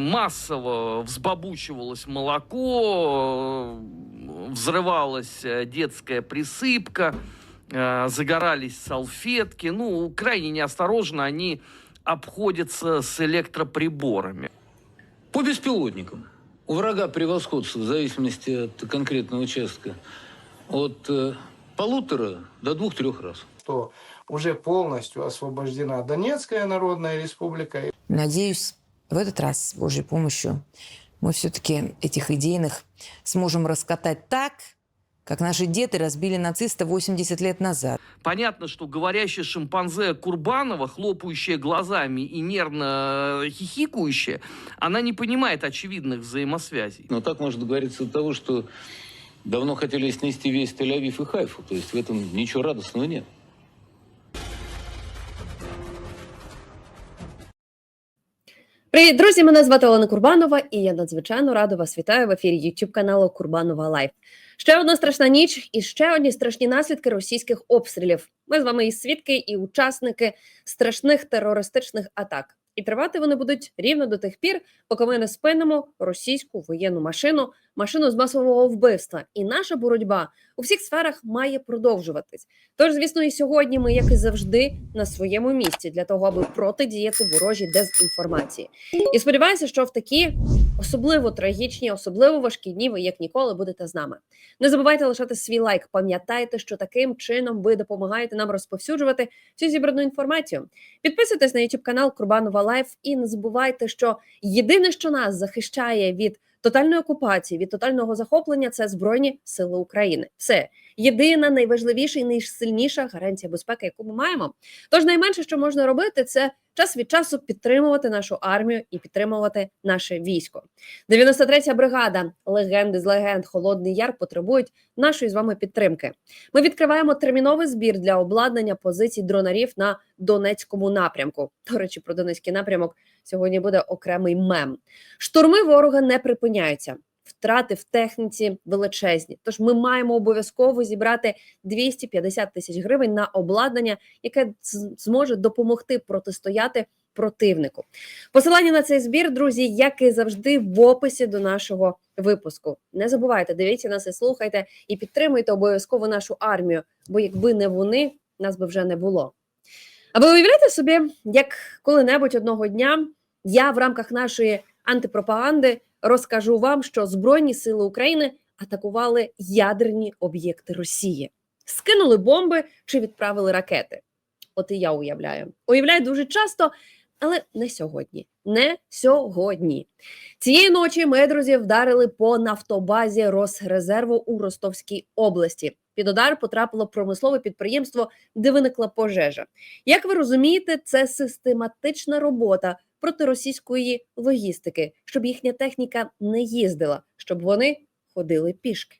массово взбабучивалось молоко, э, взрывалась э, детская присыпка, э, загорались салфетки. Ну, крайне неосторожно они обходятся с электроприборами. По беспилотникам. У врага превосходство в зависимости от конкретного участка от полутора до двух-трех раз. что уже полностью освобождена Донецкая Народная Республика. Надеюсь, в этот раз с Божьей помощью мы все-таки этих идейных сможем раскатать так, как наши деды разбили нациста 80 лет назад. Понятно, что говорящая шимпанзе Курбанова, хлопающая глазами и нервно хихикающая, она не понимает очевидных взаимосвязей. Но так можно договориться до того, что давно хотели снести весь Тель-Авив и Хайфу. То есть в этом ничего радостного нет. Друзі! Мене звати Олена Курбанова, і я надзвичайно рада вас вітаю в ефірі youtube каналу Курбанова Лайф. Ще одна страшна ніч і ще одні страшні наслідки російських обстрілів. Ми з вами і свідки, і учасники страшних терористичних атак. І тривати вони будуть рівно до тих пір, поки ми не спинимо російську воєнну машину, машину з масового вбивства. І наша боротьба у всіх сферах має продовжуватись. Тож, звісно, і сьогодні ми, як і завжди, на своєму місці для того, аби протидіяти ворожій дезінформації. І сподіваюся, що в такі особливо трагічні, особливо важкі дні ви як ніколи будете з нами. Не забувайте лишати свій лайк. Пам'ятайте, що таким чином ви допомагаєте нам розповсюджувати всю зібрану інформацію. Підписуйтесь на YouTube канал Курбанова Лайф і не забувайте, що єдине, що нас захищає від тотальної окупації, від тотального захоплення, це Збройні Сили України. Все єдина, найважливіша і найсильніша гарантія безпеки, яку ми маємо. Тож найменше, що можна робити, це час від часу підтримувати нашу армію і підтримувати наше військо. 93-я бригада, легенди з легенд, Холодний Яр потребують нашої з вами підтримки. Ми відкриваємо терміновий збір для обладнання позицій дронарів на Донецькому напрямку. До речі, про Донецький напрямок сьогодні буде окремий мем. Штурми ворога не припиняються. Втрати в техніці величезні. Тож ми маємо обов'язково зібрати 250 тисяч гривень на обладнання, яке зможе допомогти протистояти противнику. Посилання на цей збір, друзі, як і завжди, в описі до нашого випуску. Не забувайте, дивіться нас і слухайте, і підтримуйте обов'язково нашу армію, бо якби не вони, нас би вже не було. А ви уявляєте собі, як коли-небудь одного дня я в рамках нашої антипропаганди розкажу вам, що Збройні сили України атакували ядерні об'єкти Росії, скинули бомби чи відправили ракети. От і я уявляю. Уявляю дуже часто, але не сьогодні. Не сьогодні. Цієї ночі ми, друзі, вдарили по нафтобазі Росрезерву у Ростовській області. Під удар потрапило промислове підприємство, де виникла пожежа. Як ви розумієте, це систематична робота проти російської логістики, щоб їхня техніка не їздила, щоб вони ходили пішки.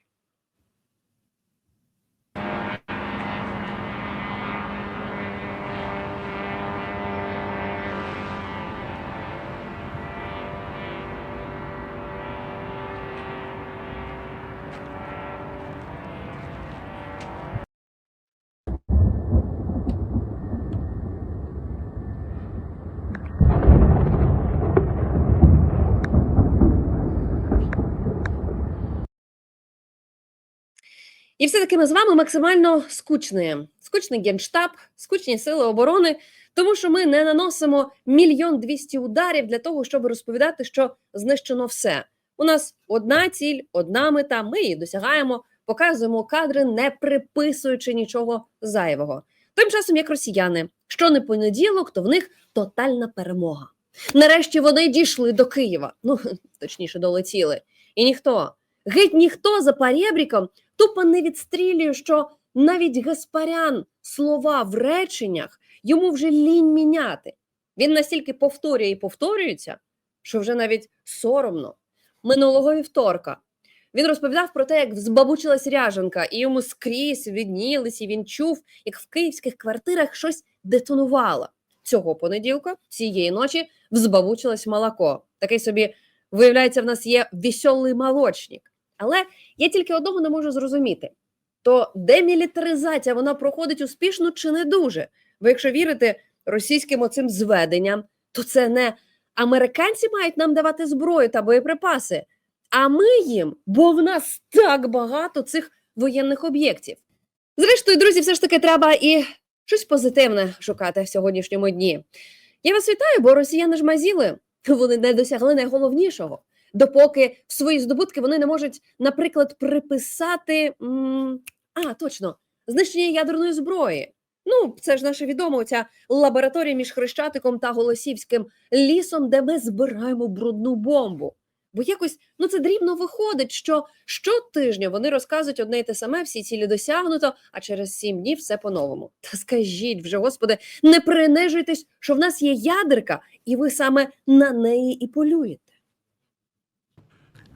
І все таки ми з вами максимально скучні. Скучний генштаб, скучні сили оборони, тому що ми не наносимо мільйон двісті ударів для того, щоб розповідати, що знищено все. У нас одна ціль, одна мета. Ми її досягаємо, показуємо кадри, не приписуючи нічого зайвого. Тим часом, як росіяни, що не понеділок, то в них тотальна перемога. Нарешті вони дійшли до Києва. Ну точніше, долетіли. І ніхто, геть ніхто за парєбріком тупо не відстрілює, що навіть Гаспарян слова в реченнях йому вже лінь міняти. Він настільки повторює і повторюється, що вже навіть соромно. Минулого вівторка він розповідав про те, як збабучилась ряженка, і йому скрізь віднілись, і він чув, як в київських квартирах щось детонувало. Цього понеділка, цієї ночі, взбабучилось молоко. Такий собі, виявляється, в нас є веселий молочник. Але я тільки одного не можу зрозуміти: то демілітаризація вона проходить успішно чи не дуже? Бо якщо вірити російським оцим зведенням, то це не американці мають нам давати зброю та боєприпаси, а ми їм, бо в нас так багато цих воєнних об'єктів. Зрештою, друзі, все ж таки треба і щось позитивне шукати в сьогоднішньому дні. Я вас вітаю, бо росіяни ж мазіли, вони не досягли найголовнішого. Допоки в свої здобутки вони не можуть, наприклад, приписати м, а точно знищення ядерної зброї. Ну, це ж наше відомо, ця лабораторія між Хрещатиком та Голосівським лісом, де ми збираємо брудну бомбу. Бо якось ну це дрібно виходить, що щотижня вони розказують одне й те саме, всі цілі досягнуто, а через сім днів все по-новому. Та скажіть вже, господи, не принижуйтесь, що в нас є ядерка, і ви саме на неї і полюєте.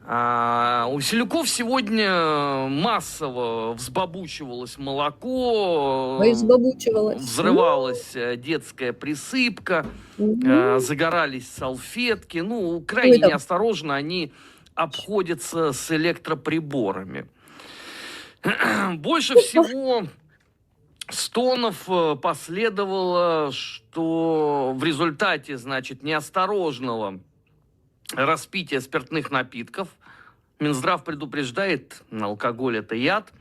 А, у селюков сегодня массово взбабучивалось молоко, Ви збабучувалась. взрывалась э, детская присыпка, э, загорались салфетки. Ну, крайне там. неосторожно они обходятся с электроприборами. Больше всего стонов э, последовало, что в результате, значит, неосторожного распития спиртных напитков, Минздрав предупреждает, алкоголь это яд,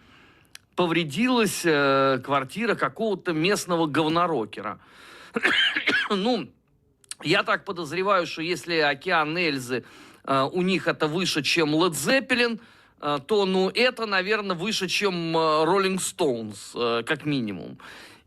повредилась э, квартира какого-то местного говнорокера. ну, я так подозреваю, что если океан Эльзы э, у них это выше, чем Led Zeppelin, э, то, ну, это, наверное, выше, чем э, Rolling Stones, э, как минимум.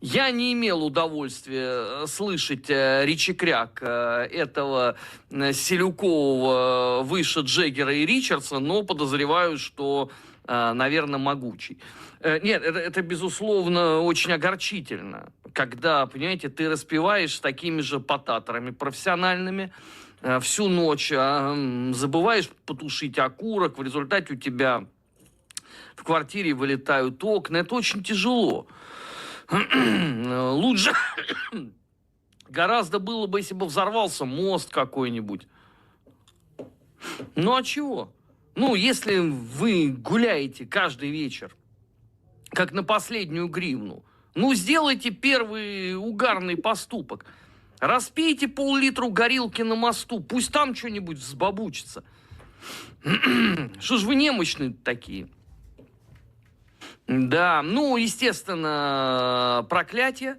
Я не имел удовольствия э, слышать э, речекряк э, этого Селюкового выше Джеггера и Ричардса, но подозреваю, что, наверное, могучий. Нет, это, это, безусловно, очень огорчительно, когда, понимаете, ты распеваешь с такими же потаторами профессиональными всю ночь, а, забываешь потушить окурок, в результате у тебя в квартире вылетают окна. Это очень тяжело. Лучше гораздо было бы, если бы взорвался мост какой-нибудь. Ну а чего? Ну, если вы гуляете каждый вечер, как на последнюю гривну, ну, сделайте первый угарный поступок. Распейте пол-литру горилки на мосту, пусть там что-нибудь взбабучится. Что ж вы немощные такие? Да, ну, естественно, проклятие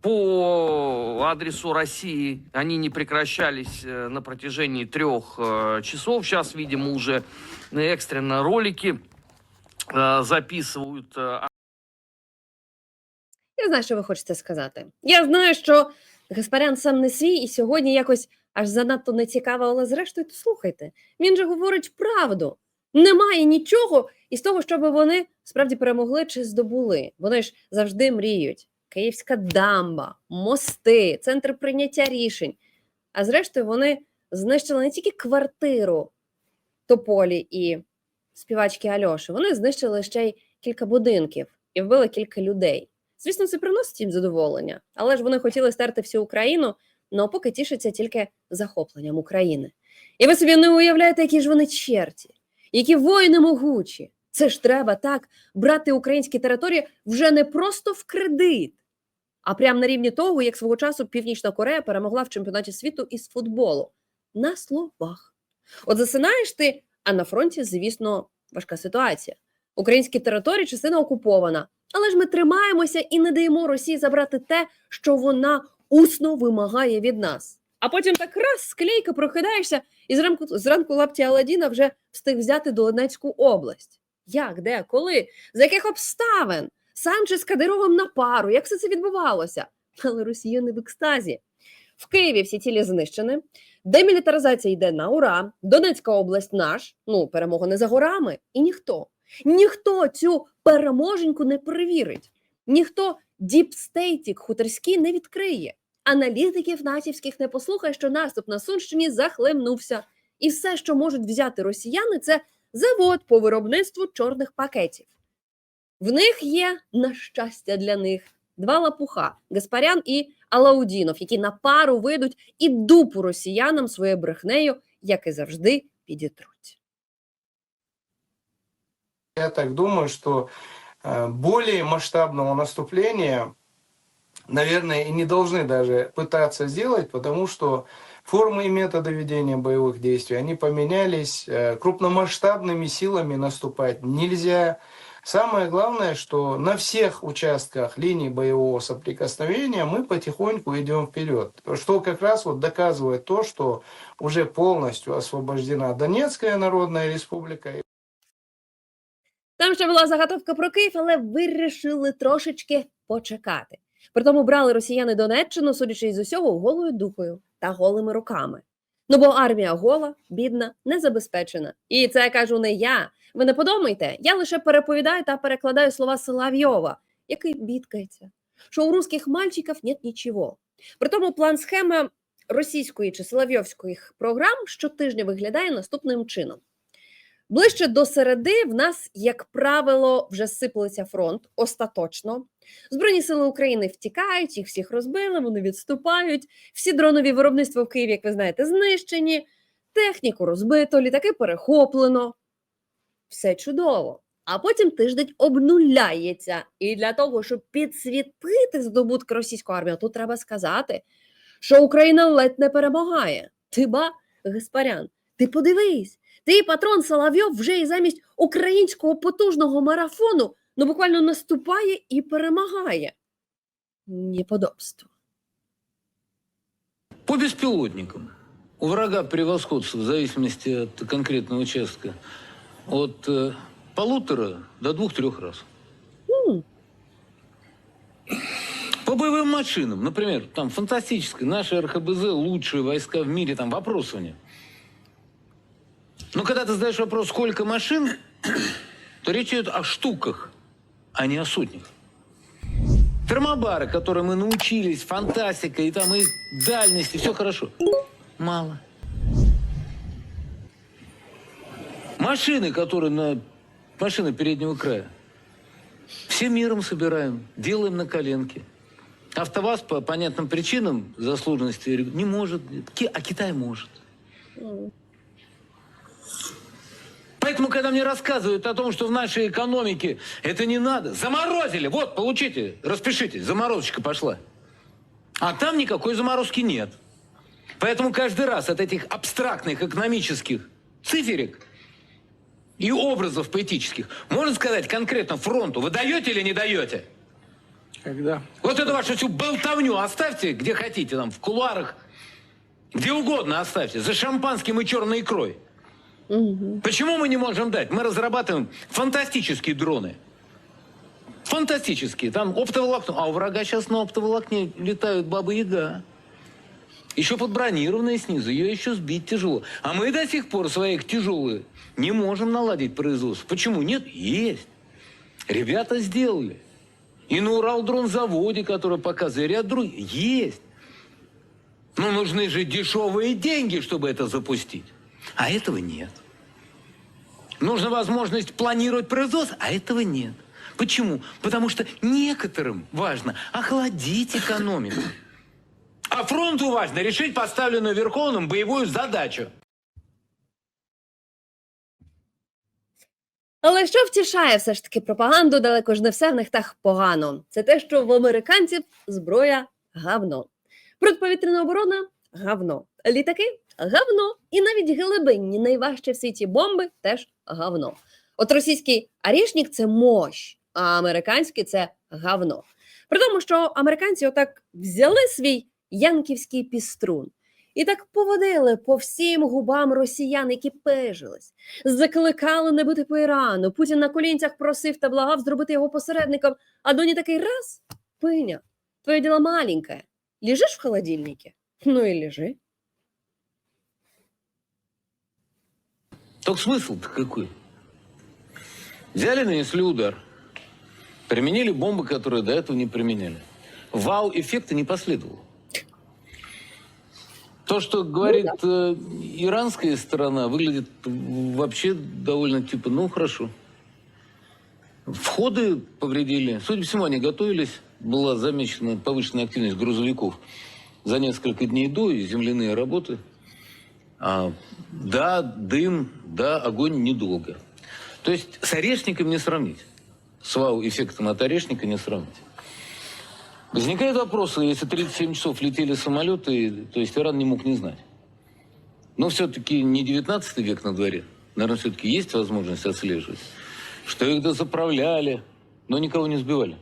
по адресу России. Они не прекращались э, на протяжении трех э, часов. Сейчас, видимо, уже экстренно ролики э, записывают. э, Я знаю, що ви хочете сказати. Я знаю, що Гаспарян сам не свій, і сьогодні якось аж занадто не цікаво, але зрештою, то слухайте. Він же говорить правду. Немає нічого із того, щоб вони справді перемогли чи здобули. Вони ж завжди мріють. Київська дамба, мости, центр прийняття рішень. А зрештою, вони знищили не тільки квартиру Тополі і співачки Альоші, вони знищили ще й кілька будинків і вбили кілька людей. Звісно, це приносить їм задоволення, але ж вони хотіли стерти всю Україну, але поки тішаться тільки захопленням України. І ви собі не уявляєте, які ж вони черті, які воїни могучі. Це ж треба так брати українські території вже не просто в кредит, а прямо на рівні того, як свого часу Північна Корея перемогла в чемпіонаті світу із футболу. На словах. От засинаєш ти, а на фронті, звісно, важка ситуація. Українські території частина окупована. Але ж ми тримаємося і не даємо Росії забрати те, що вона усно вимагає від нас. А потім так раз склейка прокидаєшся, і зранку, зранку лапті Аладдіна вже встиг взяти Донецьку область. Як, де, коли, за яких обставин? Санчес Кадировим на пару, як все це відбувалося? Але росіяни в екстазі. В Києві всі цілі знищені, демілітаризація йде на ура, Донецька область наш, ну, перемога не за горами, і ніхто. Ніхто цю переможеньку не перевірить, ніхто діпстейтік хуторський не відкриє. Аналітиків натівських не послухає, що наступ на Сумщині захлемнувся. І все, що можуть взяти росіяни, це завод по виробництву чорних пакетів. В них є, на щастя для них, два лапуха Гаспарян і Алаудінов, які на пару вийдуть і дупу росіянам своєю брехнею, як і завжди, підітруть. Я так думаю, что э, более масштабного наступления наверное, и не должны даже пытаться сделать, потому что формы и методы ведения боевых действий, они поменялись, э, крупномасштабными силами наступать нельзя. Самое главное, что на всех участках линии боевого соприкосновения мы потихоньку идем вперед, что как раз вот доказывает то, что уже полностью освобождена Донецкая Народная Республика Там ще була заготовка про Київ, але вирішили трошечки почекати. Притому брали росіяни Донеччину, судячи із усього, голою дупою та голими руками. Ну бо армія гола, бідна, незабезпечена. І це кажу не я. Ви не подумайте, я лише переповідаю та перекладаю слова Соловйова, який бідкається, що у русських мальчиків нет нічого. Притому план схеми російської чи соловйовських програм щотижня виглядає наступним чином. Ближче до середи в нас, як правило, вже сиплеться фронт остаточно. Збройні сили України втікають, їх всіх розбили, вони відступають. Всі дронові виробництва в Києві, як ви знаєте, знищені, техніку розбито, літаки перехоплено. Все чудово. А потім тиждень обнуляється. І для того, щоб підсвітити здобутки російської армії, тут треба сказати, що Україна ледь не перемагає. Ти ба, Гаспарян, ти подивись, ти патрон Соловйов вже і замість українського потужного марафону ну буквально наступає і перемагає. Неподобство. По беспилотникам. У врага превосходство в зависимости от конкретного участка от э, полутора до двух-трех раз. М, По боевым машинам, например, там фантастическое, наши РХБЗ лучшие войска в мире, там вопросов нет. Но когда ты задаешь вопрос, сколько машин, то речь идет о штуках, а не о сотнях. Термобары, которые мы научились, фантастика, и там и дальность, и все хорошо. Мало. Машины, которые на... Машины переднего края. Все миром собираем, делаем на коленке. АвтоВАЗ по понятным причинам заслуженности не может, а Китай может. Поэтому, когда мне рассказывают о том, что в нашей экономике это не надо, заморозили, вот, получите, распишитесь, заморозочка пошла. А там никакой заморозки нет. Поэтому каждый раз от этих абстрактных экономических циферек и образов поэтических можно сказать конкретно фронту, вы даете или не даете? Когда? Вот эту вашу всю болтовню оставьте, где хотите, там, в кулуарах, где угодно оставьте, за шампанским и черной икрой. Почему мы не можем дать? Мы разрабатываем фантастические дроны. Фантастические. Там оптоволокно. А у врага сейчас на оптоволокне летают бабы-яга. Еще подбронированные снизу. Ее еще сбить тяжело. А мы до сих пор своих тяжелые не можем наладить производство. Почему? Нет? Есть. Ребята сделали. И на Уралдронзаводе, который показывает, ряд других. Есть. Но нужны же дешевые деньги, чтобы это запустить. А этого нет. Нужна возможность планировать производство, а этого нет. Почему? Потому что некоторым важно охладить экономику. А фронту важно решить поставленную Верховным боевую задачу. Але що втішає все ж таки пропаганду, далеко ж не все в них так погано. Це те, що в американців зброя гавно. Протиповітряна оборона гавно. Літаки гавно. І навіть гелебенні найважчі в світі бомби теж гавно. От російський арішнік це мощ, а американський це гавно. При тому, що американці отак взяли свій янківський піструн і так поводили по всім губам росіян, які пежились закликали не бити по Ірану. Путін на колінцях просив та благав зробити його посередником, а доні такий раз пиня. Твоє діло маленьке. Лежиш в холодильнике? Ну и лежи. Так смысл-то какой? Взяли, нанесли удар. Применили бомбы, которые до этого не применяли. Вау-эффекта не последовало. То, что говорит э, иранская сторона, выглядит вообще довольно типа, ну хорошо. Входы повредили. Судя по всему, они готовились. Была замечена повышенная активность грузовиков за несколько дней до и земляные работы. А, да, дым, да, огонь недолго. То есть с орешником не сравнить. С вау-эффектом от орешника не сравнить. Возникает вопрос, если 37 часов летели самолеты, то есть Иран не мог не знать. Но все-таки не 19 век на дворе. Наверное, все-таки есть возможность отслеживать, что их дозаправляли, но никого не сбивали.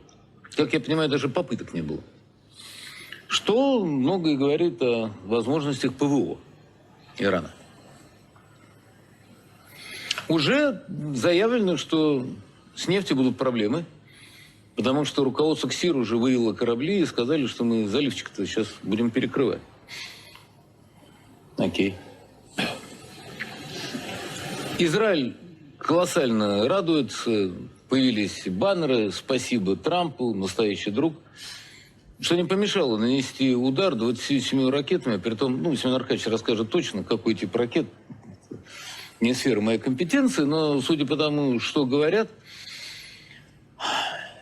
Как я понимаю, даже попыток не было. Что многое говорит о возможностях ПВО Ирана. Уже заявлено, что с нефтью будут проблемы, потому что руководство КСИР уже вывело корабли и сказали, что мы заливчик-то сейчас будем перекрывать. Окей. Израиль колоссально радуется. Появились баннеры «Спасибо Трампу, настоящий друг». Что не помешало нанести удар 27 ракетами, при том, ну, Семен Аркадьевич расскажет точно, какой тип ракет. Не сфера моей компетенции, но судя по тому, что говорят,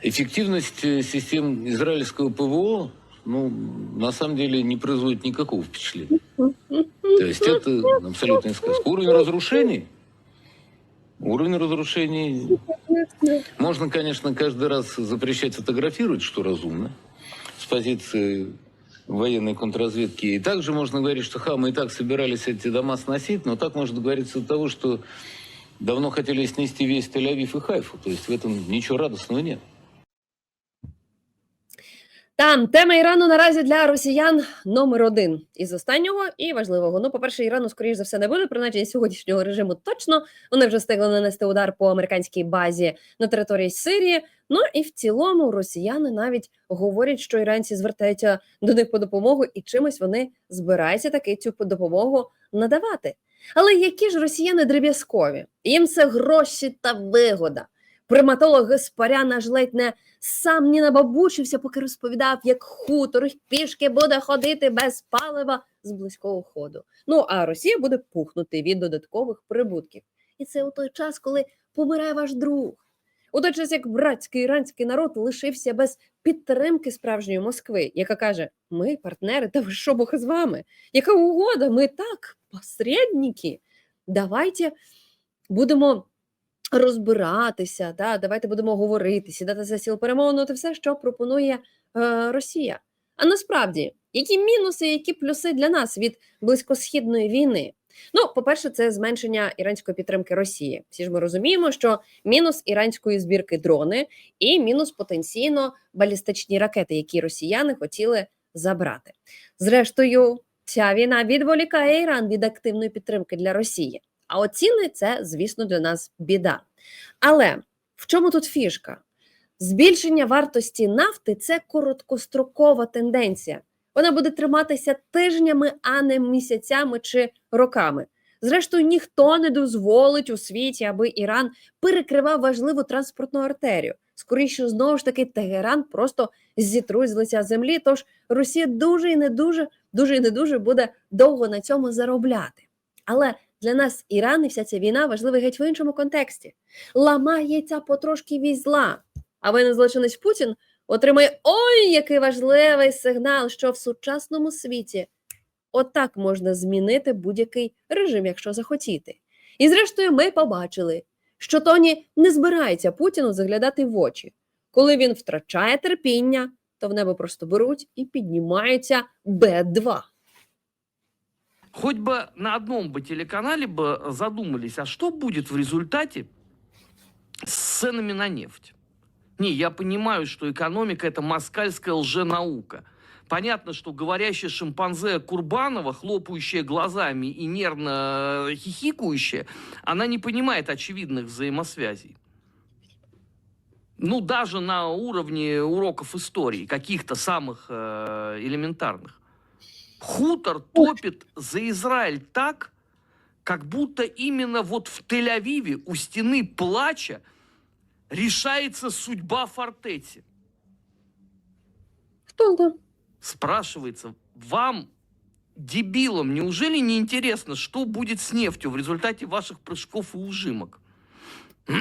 эффективность э, систем израильского ПВО, ну, на самом деле не производит никакого впечатления. То есть это абсолютная сказка. Уровень разрушений, уровень разрушений можно, конечно, каждый раз запрещать фотографировать, что разумно, с позиции военной контрразведки. И также можно говорить, что ха, мы и так собирались эти дома сносить, но так можно говорить из-за того, что давно хотели снести весь Тель-Авив и Хайфу. То есть в этом ничего радостного нет. Там тема Ірану наразі для росіян номер один із останнього і важливого. Ну, по-перше, Ірану, скоріш за все, не буде, принаймні сьогоднішнього режиму точно. Вони вже встигли нанести удар по американській базі на території Сирії. Ну і в цілому росіяни навіть говорять, що іранці звертаються до них по допомогу, і чимось вони збираються таки цю допомогу надавати. Але які ж росіяни дріб'язкові? Їм це гроші та вигода. Приматолог Гаспарян аж ледь не сам не набабучився, поки розповідав, як хутор пішки буде ходити без палива з близького ходу. Ну а Росія буде пухнути від додаткових прибутків. І це у той час, коли помирає ваш друг. У той час, як братський іранський народ лишився без підтримки справжньої Москви, яка каже: Ми партнери, та ви що Бог з вами? Яка угода? Ми так, посередники. Давайте будемо розбиратися, да, давайте будемо говорити, сідати за стіл перемовин, ну, це все, що пропонує е, Росія. А насправді, які мінуси, які плюси для нас від близькосхідної війни? Ну, по-перше, це зменшення іранської підтримки Росії. Всі ж ми розуміємо, що мінус іранської збірки дрони і мінус потенційно балістичні ракети, які росіяни хотіли забрати. Зрештою, ця війна відволікає Іран від активної підтримки для Росії. А оціни це, звісно, для нас біда. Але в чому тут фішка? Збільшення вартості нафти це короткострокова тенденція. Вона буде триматися тижнями, а не місяцями чи роками. Зрештою, ніхто не дозволить у світі, аби Іран перекривав важливу транспортну артерію. Скоріше, знову ж таки, Тегеран просто зітруть з лиця землі. Тож Росія дуже і не дуже, дуже і не дуже буде довго на цьому заробляти. Але для нас Іран і вся ця війна важлива геть в іншому контексті. Ламається потрошки візла. А воєнний злочинець Путін отримає ой, який важливий сигнал, що в сучасному світі отак можна змінити будь-який режим, якщо захотіти. І зрештою, ми побачили, що Тоні не збирається Путіну заглядати в очі. Коли він втрачає терпіння, то в небо просто беруть і піднімаються Б-2. Хоть бы на одном бы телеканале бы задумались, а что будет в результате с ценами на нефть? Не, я понимаю, что экономика это москальская лженаука. Понятно, что говорящая шимпанзе Курбанова, хлопающая глазами и нервно хихикающая, она не понимает очевидных взаимосвязей. Ну, даже на уровне уроков истории, каких-то самых э, элементарных. Хутор топит за Израиль так, как будто именно вот в Тель-Авиве у стены плача решается судьба фортети. Знає? Спрашивается, вам, дебилам, неужели не интересно, что будет с нефтью в результате ваших прыжков и ужимок?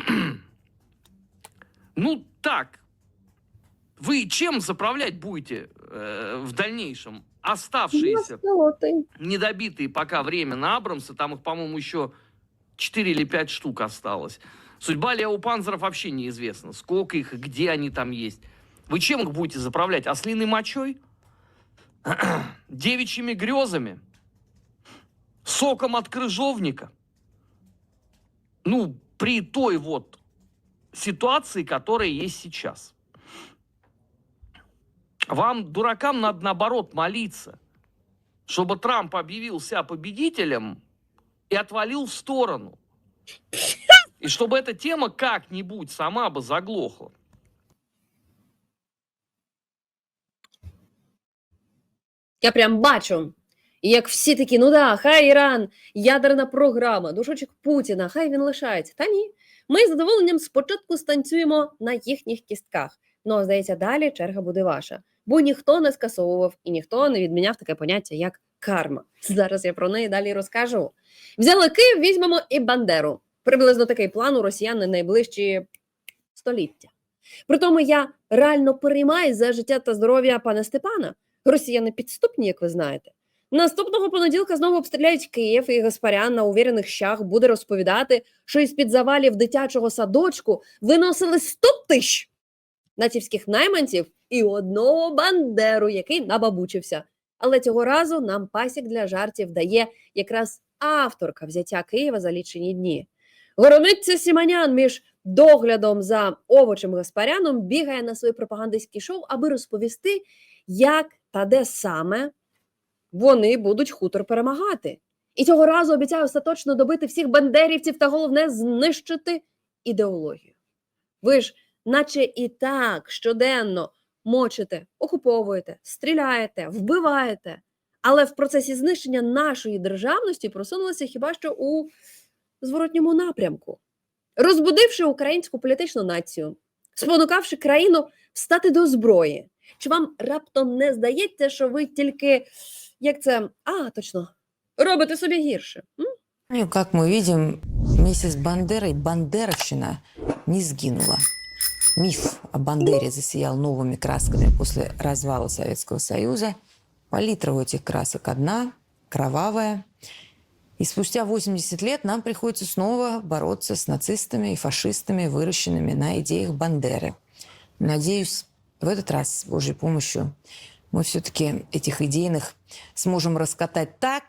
ну, так. Вы чем заправлять будете э, в дальнейшем? Оставшиеся Пілоти. недобитые пока время на Абрамсы, там их, по-моему, еще 4 или 5 штук осталось. Судьба Лео Панзеров вообще неизвестна. Сколько их где они там есть. Вы чем их будете заправлять? Ослиной мочой? Девичьими грезами? Соком от крыжовника? Ну, при той вот ситуации, которая есть сейчас. Вам, дуракам, надо наоборот молиться, чтобы Трамп объявил себя победителем и отвалил в сторону. И чтобы эта тема как-нибудь сама бы заглохла. Я прям бачу. І як всі такі, ну да, хай Іран, ядерна програма, душочок Путіна, хай він лишається. Та ні. Ми з задоволенням спочатку станцюємо на їхніх кістках. Ну, а здається, далі черга буде ваша. Бо ніхто не скасовував і ніхто не відміняв таке поняття, як карма. Зараз я про неї далі розкажу. Взяли Київ, візьмемо і Бандеру. Приблизно такий план у росіян на найближчі століття. Притому я реально переймаюсь за життя та здоров'я пана Степана. Росіяни підступні, як ви знаєте. Наступного понеділка знову обстріляють Київ, і Гаспарян на увірених щах буде розповідати, що із під завалів дитячого садочку виносили 100 тисяч націвських найманців і одного бандеру, який набабучився. Але цього разу нам пасік для жартів дає якраз авторка взяття Києва за лічені дні. Горомиця Сіманян між доглядом за овочем Гаспаряном бігає на своє пропагандистське шоу, аби розповісти, як та де саме вони будуть хутор перемагати. І цього разу обіцяю остаточно добити всіх бандерівців та головне знищити ідеологію. Ви ж, наче і так щоденно мочите, окуповуєте, стріляєте, вбиваєте, але в процесі знищення нашої державності просунулися хіба що у зворотньому напрямку, розбудивши українську політичну націю, спонукавши країну встати до зброї. Чи вам раптом не здається, що ви тільки як це? А, точно, робите собі гірше? М? Ну, и как мы видим, вместе с Бандерой Бандеровщина не сгинула. Миф о Бандере засиял новыми красками после развала Советского Союза. Палитра у этих красок одна, кровавая. И спустя 80 лет нам приходится снова бороться с нацистами и фашистами, выращенными на идеях Бандеры. Надеюсь, в этот раз с Божьей помощью мы все-таки этих идейных сможем раскатать так,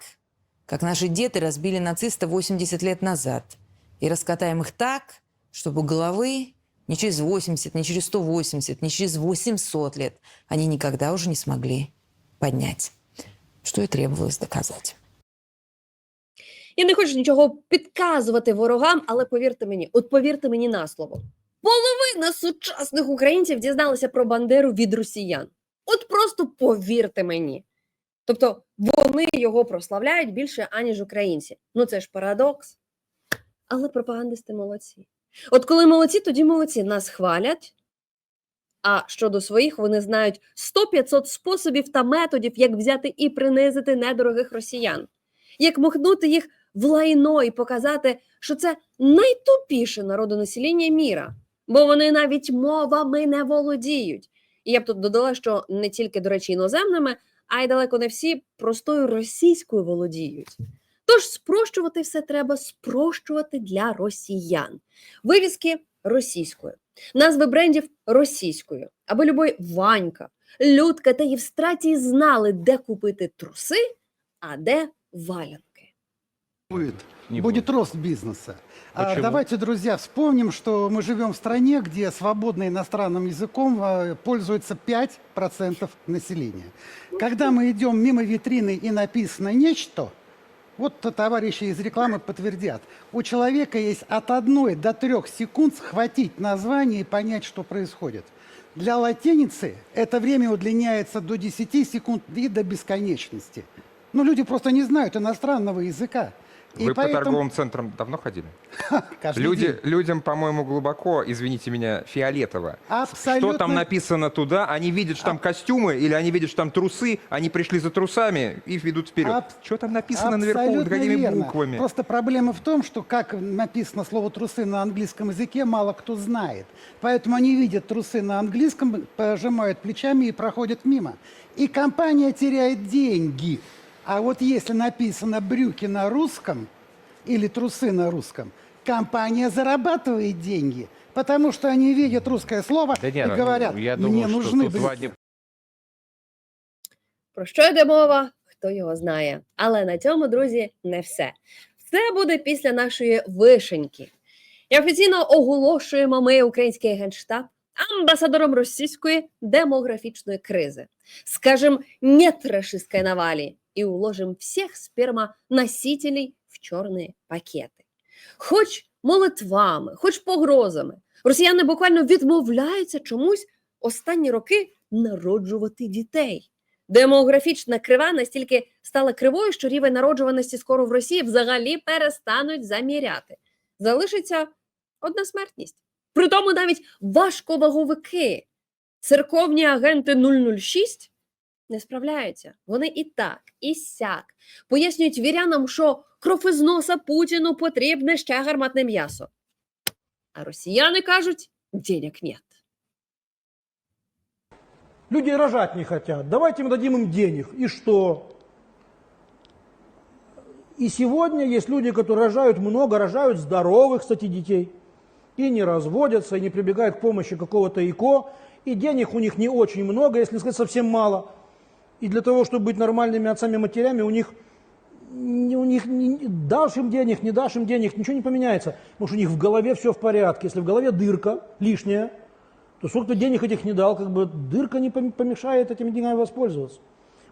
как наши деды разбили нациста 80 лет назад. И раскатаем их так, чтобы головы не через 80, не через 180, не через 800 лет они никогда уже не смогли поднять. Что и требовалось доказать. Я не хочу нічого підказувати ворогам, але повірте мені, от повірте мені на слово. Половина сучасних українців дізналися про Бандеру від росіян. От просто повірте мені. Тобто вони його прославляють більше, аніж українці. Ну це ж парадокс. Але пропагандисти молодці. От коли молодці, тоді молодці нас хвалять. А щодо своїх, вони знають 100-500 способів та методів, як взяти і принизити недорогих росіян, як махнути їх в лайно і показати, що це найтупіше народонаселення міра, бо вони навіть мовами не володіють. І я б тут додала, що не тільки, до речі, іноземними, а й далеко не всі простою російською володіють. Тож спрощувати все треба спрощувати для росіян. Вивіски російською, назви брендів російською, аби любой Ванька, Людка та Євстратій знали, де купити труси, а де валянки. Будет. Не будет рост бизнеса. А, давайте, друзья, вспомним, что мы живем в стране, где свободно иностранным языком а, пользуется 5% населения. Когда мы идем мимо витрины и написано нечто, вот то товарищи из рекламы подтвердят, у человека есть от одной до трех секунд схватить название и понять, что происходит. Для латиницы это время удлиняется до 10 секунд и до бесконечности. Ну, люди просто не знают иностранного языка. И Вы по поэтому- торговым центрам давно ходили? Люди, людям, по-моему, глубоко, извините меня, фиолетово. Абсолютно. Что там написано туда? Они видят, что там костюмы, или они видят, что там трусы, они пришли за трусами и ведут вперед. Аб- Что там написано наверху, Абсолютно какими верно. буквами? Просто проблема в том, что как написано слово трусы на английском языке, мало кто знает. Поэтому они видят трусы на английском, пожимают плечами и проходят мимо. И компания теряет деньги. А вот если написано брюки на русском или трусы на русском, Компания зарабатывает деньги, потому что они видят русское слово Да и нет, говорят, я мне думаю, нужны что тут брюки». Вадим Про що йде мова? Хто його знає. Але на цьому, друзі, не все. Все буде після нашої вишеньки. І офіційно оголошуємо ми, український генштаб, амбасадором російської демографічної кризи. Скажем «нет» рашистськой навалі і уложим всіх спермоносителей в чорні пакети. Хоч молитвами, хоч погрозами. Росіяни буквально відмовляються чомусь останні роки народжувати дітей. Демографічна крива настільки стала кривою, що рівень народжуваності скоро в Росії взагалі перестануть заміряти. Залишиться одна смертність. Притому навіть важковаговики, церковні агенти 006 не справляються. Вони і так, і сяк пояснюють вірянам, що кров із носа Путіну потрібне ще гарматне м'ясо. А росіяни кажуть, денег нет. Люди рожать не хотят. Давайте мы дадим им денег. И что? И сегодня есть люди, которые рожают много, рожают здоровых, кстати, детей. И не разводятся, и не прибегают к помощи какого-то ИКО. И денег у них не очень много, если не сказать совсем мало. И для того, чтобы быть нормальными отцами-матерями, у них, у них не- дашь им денег, не дашь им денег, ничего не поменяется. Потому что у них в голове все в порядке. Если в голове дырка лишняя, то сколько ты денег этих не дал, как бы дырка не пом- помешает этими деньгами воспользоваться.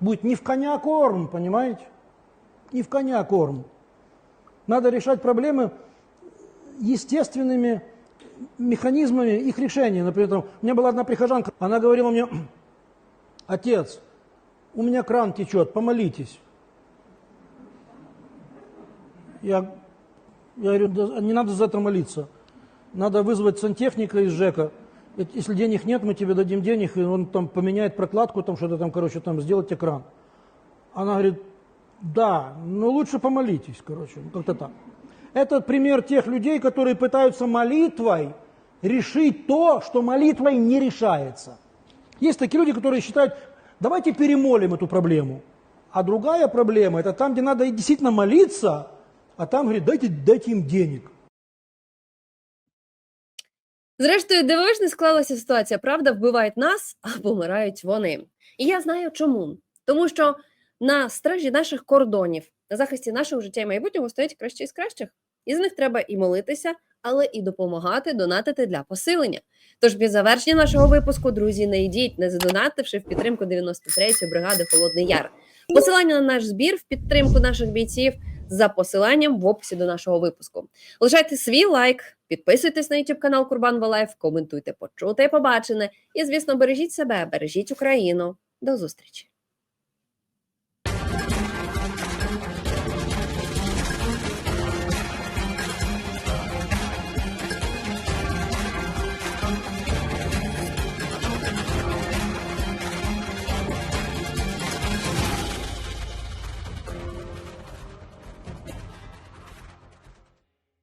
Будет не в коня корм, понимаете? Не в коня корм. Надо решать проблемы естественными механизмами их решения. Например, там, у меня была одна прихожанка, она говорила мне, отец, у меня кран течет, помолитесь. Я, я говорю, «Да не надо за это молиться. Надо вызвать сантехника из ЖЭКа. Если денег нет, мы тебе дадим денег, и он там поменяет прокладку, там что-то там, короче, там сделать экран. Она говорит, да, но лучше помолитесь, короче, ну, как-то так. Это пример тех людей, которые пытаются молитвой решить то, что молитвой не решается. Есть такие люди, которые считают, давайте перемолим эту проблему. А другая проблема, это там, где надо действительно молиться, а там говорит, дайте, дайте им денег. Зрештою, дивовижно склалася ситуація. Правда, вбивають нас, а помирають вони. І я знаю чому. Тому що на стражі наших кордонів, на захисті нашого життя і майбутнього стоять кращі з кращих. І з них треба і молитися, але і допомагати, донатити для посилення. Тож під завершення нашого випуску, друзі, не йдіть, не задонативши в підтримку 93-ї бригади Холодний Яр. Посилання на наш збір в підтримку наших бійців за посиланням в описі до нашого випуску. Лишайте свій лайк, підписуйтесь на YouTube канал Курбан Валаєв, коментуйте почуте і побачене. І, звісно, бережіть себе, бережіть Україну. До зустрічі!